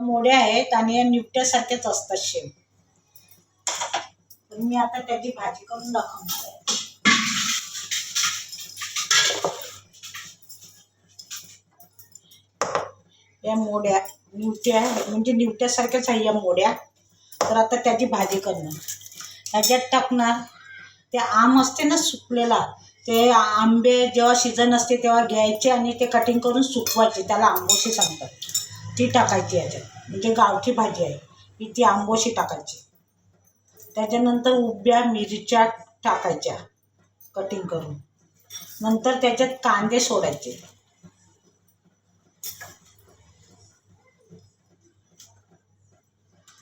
मोड्या आहेत आणि या निपट्यासारख्याच असतात शेव. तर मी आता त्याची भाजी करून दाखवणार आहे. या मोड्या निवट्या म्हणजे निवट्यासारख्याच आहे या मोड्या. तर आता त्याची भाजी करणार. ह्याच्यात टाकणार. ते आम असते ना सुकलेला ते आंबे जेव्हा सीझन असते तेव्हा घ्यायचे आणि ते कटिंग करून सुकवायचे. त्याला आंबोशी सांगतात. ती टाकायची याच्यात. म्हणजे गावठी भाजी आहे. ही ती आंबोशी टाकायची. त्याच्यानंतर उभ्या मिरच्या टाकायच्या कटिंग करून. नंतर त्याच्यात कांदे सोडायचे.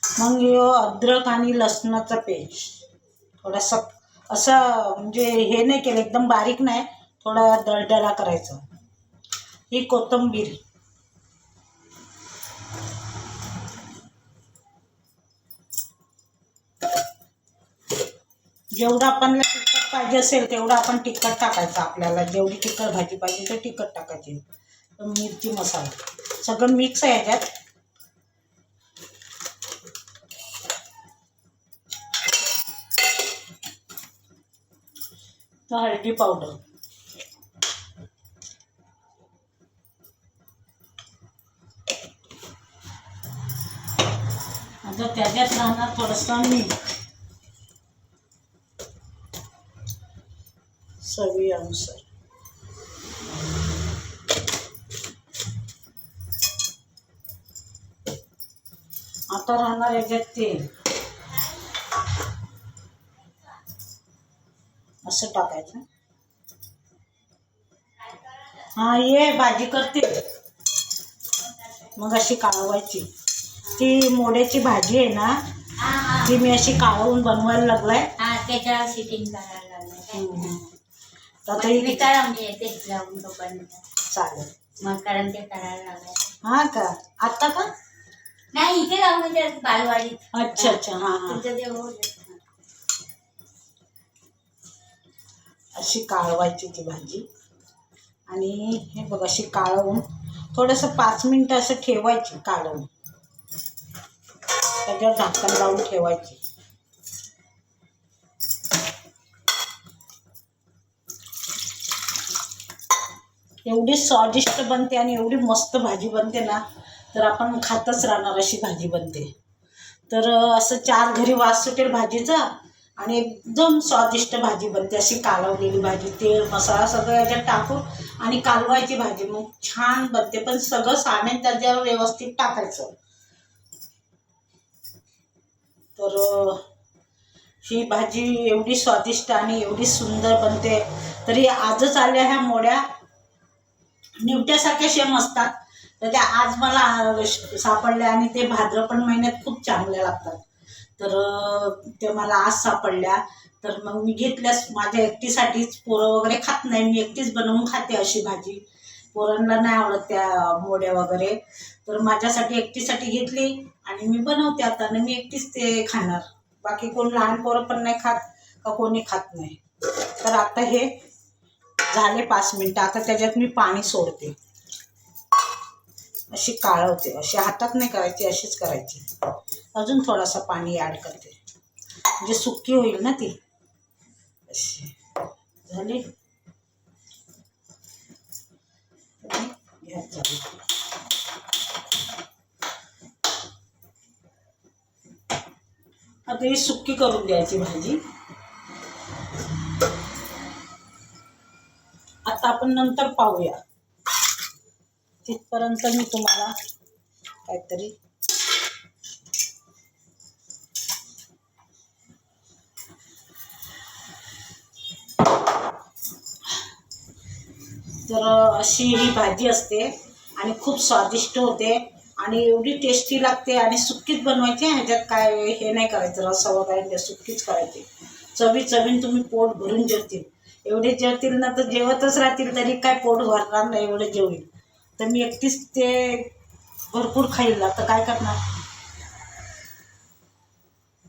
मग अद्रक आणि लसणाचा पेस्ट. थोडासा असं म्हणजे हे नाही केलं एकदम बारीक नाही थोडा दळदळा करायचं. ही कोथिंबीर. जेवढं आपल्याला तिखट पाहिजे असेल तेवढं आपण तिखट टाकायचं आपल्याला. जेवढी तिखट भाजी पाहिजे ते तिखट टाकायची. मिरची मसाला. सगळं मिक्स आहे याच्यात. तर हळदी पावडर. आता त्याच्यात राहणार थोडंसं मीठ. चवीनुसार आता राहणार याच्यात तेल असं टाकायचं. हा ये भाजी करते. मग अशी कालवायची ती मोड्याची भाजी आहे ना ती मी अशी कालवून बनवायला लागलाय. हा त्याच्यावर सिटिंग करायला लागलं तर आता मी लावून तोपर्यंत चालेल. मग कारण ते करायला हा का? आता का? नाही इथे लावून म्हणजे बालवाडीत. अच्छा अच्छा. हा हा. अशी काळवायची ती भाजी. आणि हे बघ अशी काळवून थोडंसं पाच मिनटं असं ठेवायची काढून त्याच्यावर झाकण लावून ठेवायची. एवढी स्वादिष्ट बनते आणि एवढी मस्त भाजी बनते ना तर आपण खातच राहणार अशी भाजी बनते. तर असं चार घरी वास सुटेल भाजीचा आणि एकदम स्वादिष्ट भाजी बनते अशी कालवलेली भाजी तेल मसाला सगळं याच्यात टाकून आणि कालवायची भाजी. मग छान बनते पण सगळं सामान त्याच्यावर व्यवस्थित टाकायचं. तर ही भाजी एवढी स्वादिष्ट आणि एवढी सुंदर बनते. तरी आजच आल्या ह्या मोड्या निवट्यासारख्या शेम असतात. तर त्या आज मला सापडल्या आणि ते भाद्रपण महिन्यात खूप चांगल्या लागतात. तर ते मला आज सापडल्या. तर मग मी घेतल्यास माझ्या एकटीसाठीच पोरं वगैरे खात नाही. मी एकटीच बनवून खाते अशी भाजी. पोरांना नाही आवडत त्या मोड्या वगैरे. तर माझ्यासाठी एकटीसाठी घेतली आणि मी बनवते आता. आणि मी एकटीच ते खाणार. बाकी कोण लहान पोरं पण नाही खात का कोणी खात नाही. तर आता हे झाले पाच मिनटं. आता त्याच्यात मी पाणी सोडते. अशी काळवते. अशी हातात नाही करायची अशीच करायची. अजून थोडासा पाणी ॲड करते. म्हणजे सुकी होईल ना ती. अशी. झाली? झाली आता ही सुक्की करून द्यायची भाजी. आता आपण नंतर पाहूया. तिथपर्यंत मी तुम्हाला काहीतरी तर अशी ही भाजी असते आणि खूप स्वादिष्ट होते आणि एवढी टेस्टी लागते आणि सुक्कीच बनवायची ह्याच्यात काय हे नाही करायचं रस्सा वगैरे सुक्कीच करायची. चवी चवीन तुम्ही पोट भरून जेवतील. एवढे जेवतील ना तर जेवतच राहतील तरी काय पोट भरणार नाही एवढे जेवील तर मी एकटीच ते भरपूर खाईल आता. काय करणार?